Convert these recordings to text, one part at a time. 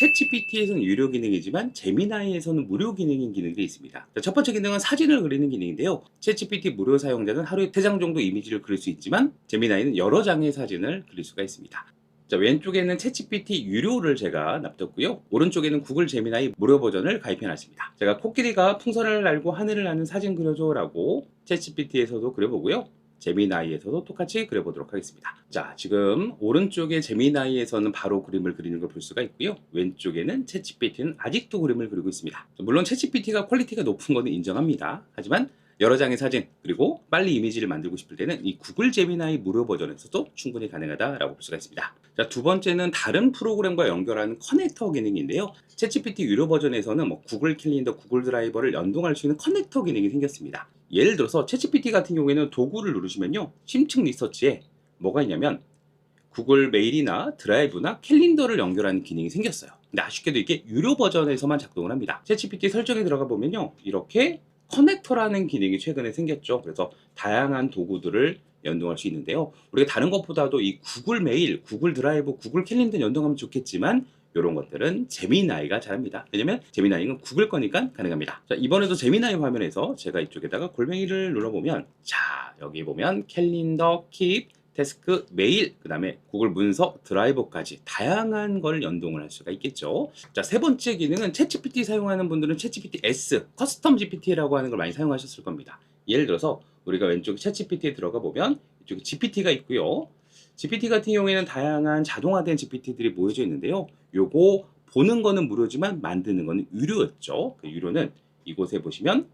챗GPT에서는 유료 기능이지만 제미나이에서는 무료 기능인 기능들이 있습니다. 자, 첫 번째 기능은 사진을 그리는 기능인데요. 챗GPT 무료 사용자는 하루에 3장 정도 이미지를 그릴 수 있지만 제미나이는 여러 장의 사진을 그릴 수가 있습니다. 자, 왼쪽에는 챗GPT 유료를 제가 납뒀고요. 오른쪽에는 구글 제미나이 무료 버전을 가입해 놨습니다. 제가 코끼리가 풍선을 날고 하늘을 나는 사진 그려줘라고 챗GPT에서도 그려보고요. 제미나이에서도 똑같이 그려보도록 하겠습니다. 자, 지금 오른쪽에 제미나이에서는 바로 그림을 그리는 걸 볼 수가 있고요. 왼쪽에는 챗GPT는 아직도 그림을 그리고 있습니다. 물론 챗GPT가 퀄리티가 높은 거는 인정합니다. 하지만 여러 장의 사진 그리고 빨리 이미지를 만들고 싶을 때는 이 구글 제미나이 무료 버전에서도 충분히 가능하다라고 볼 수가 있습니다. 자, 두 번째는 다른 프로그램과 연결하는 커넥터 기능인데요. 챗GPT 유료 버전에서는 뭐 구글 캘린더, 구글 드라이버를 연동할 수 있는 커넥터 기능이 생겼습니다. 예를 들어서 챗GPT 같은 경우에는 도구를 누르시면요. 심층 리서치에 뭐가 있냐면 구글 메일이나 드라이브나 캘린더를 연결하는 기능이 생겼어요. 근데 아쉽게도 이게 유료 버전에서만 작동을 합니다. 챗GPT 설정에 들어가 보면요. 이렇게 커넥터라는 기능이 최근에 생겼죠. 그래서 다양한 도구들을 연동할 수 있는데요. 우리가 다른 것보다도 이 구글 메일, 구글 드라이브, 구글 캘린더 연동하면 좋겠지만 이런 것들은 제미나이가 잘합니다. 왜냐면 제미나이는 구글 거니까 가능합니다. 자, 이번에도 제미나이 화면에서 제가 이쪽에다가 골뱅이를 눌러보면 자, 여기 보면 캘린더, 킵, 태스크, 메일, 그 다음에 구글 문서, 드라이버까지 다양한 걸 연동을 할 수가 있겠죠. 자, 세 번째 기능은 챗GPT 사용하는 분들은 챗GPT S, 커스텀 GPT라고 하는 걸 많이 사용하셨을 겁니다. 예를 들어서 우리가 왼쪽 챗GPT에 들어가 보면 이쪽에 GPT가 있고요. GPT 같은 경우에는 다양한 자동화된 GPT들이 모여져 있는데요. 요거 보는 거는 무료지만 만드는 거는 유료였죠. 그 유료는 이곳에 보시면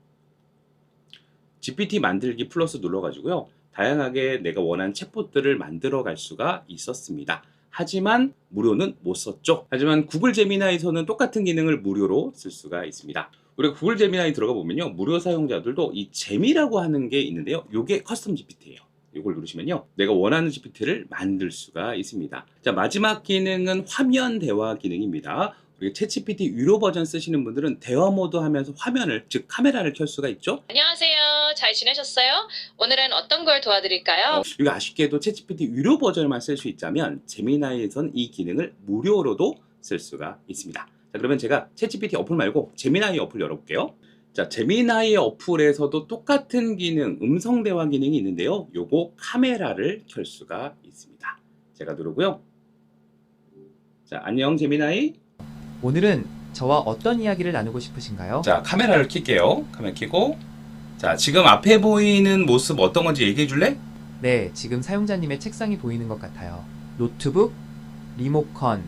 GPT 만들기 플러스 눌러가지고요. 다양하게 내가 원하는 챗봇들을 만들어 갈 수가 있었습니다. 하지만 무료는 못 썼죠. 하지만 구글 제미나이에서는 똑같은 기능을 무료로 쓸 수가 있습니다. 우리가 구글 제미나이 들어가 보면요. 무료 사용자들도 이 제미라고 하는 게 있는데요. 요게 커스텀 GPT예요. 이걸 누르시면요. 내가 원하는 GPT를 만들 수가 있습니다. 자, 마지막 기능은 화면 대화 기능입니다. 우리 챗GPT 유료 버전 쓰시는 분들은 대화 모드 하면서 화면을, 즉 카메라를 켤 수가 있죠. 안녕하세요. 잘 지내셨어요? 오늘은 어떤 걸 도와드릴까요? 어, 이거 아쉽게도 챗GPT 유료 버전만 쓸 수 있자면 제미나이에선 이 기능을 무료로도 쓸 수가 있습니다. 자, 그러면 제가 챗GPT 어플 말고 제미나이 어플 열어볼게요. 자, 제미나이 어플에서도 똑같은 기능, 음성 대화 기능이 있는데요. 요거 카메라를 켤 수가 있습니다. 제가 누르고요. 자, 안녕 제미나이. 오늘은 저와 어떤 이야기를 나누고 싶으신가요? 자, 카메라를 켤게요. 카메라 켜고. 자, 지금 앞에 보이는 모습 어떤 건지 얘기해 줄래? 네, 지금 사용자님의 책상이 보이는 것 같아요. 노트북, 리모컨,